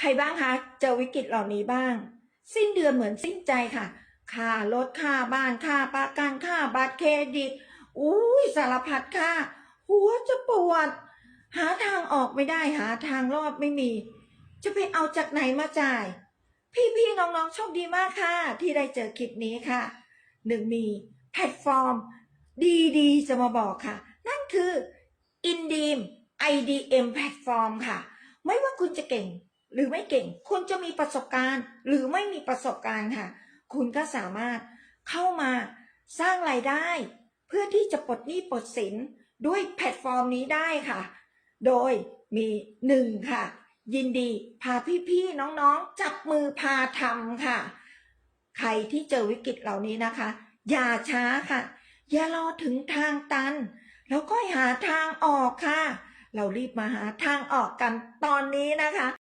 ใครบ้างคะเจอวิกฤตเหล่านี้บ้าง สิ้นเดือนเหมือนสิ้นใจค่ะ ค่ารถค่าบ้านค่าประกันค่าบัตรเครดิตอุ้ยสารพัดค่าหัวจะปวด หาทางออกไม่ได้หาทางรอดไม่มี จะไปเอาจากไหนมาจ่าย พี่ๆน้องๆโชคดีมากค่ะ ที่ได้เจอคลิปนี้ค่ะหนึ่งมีแพลตฟอร์ม ดีๆ จะมาบอกค่ะ นั่นคือ Indeem IDM แพลตฟอร์มค่ะ ไม่ว่าคุณจะเก่ง หรือไม่เก่ง คุณจะมีประสบการณ์ หรือไม่มีประสบการณ์ค่ะ คุณก็สามารถเข้ามาสร้างรายได้ เพื่อที่จะปลดหนี้ปลดสินด้วยแพลตฟอร์มนี้ได้ค่ะ โดยมีหนึ่งค่ะ ยินดีพาพี่ๆน้องๆ จับมือพาทำค่ะ ใครที่เจอวิกฤตเหล่านี้นะคะ อย่าช้าค่ะ อย่ารอถึงทางตัน แล้วก็หาทางออกค่ะ เรารีบมาหาทางออกกันตอนนี้นะคะ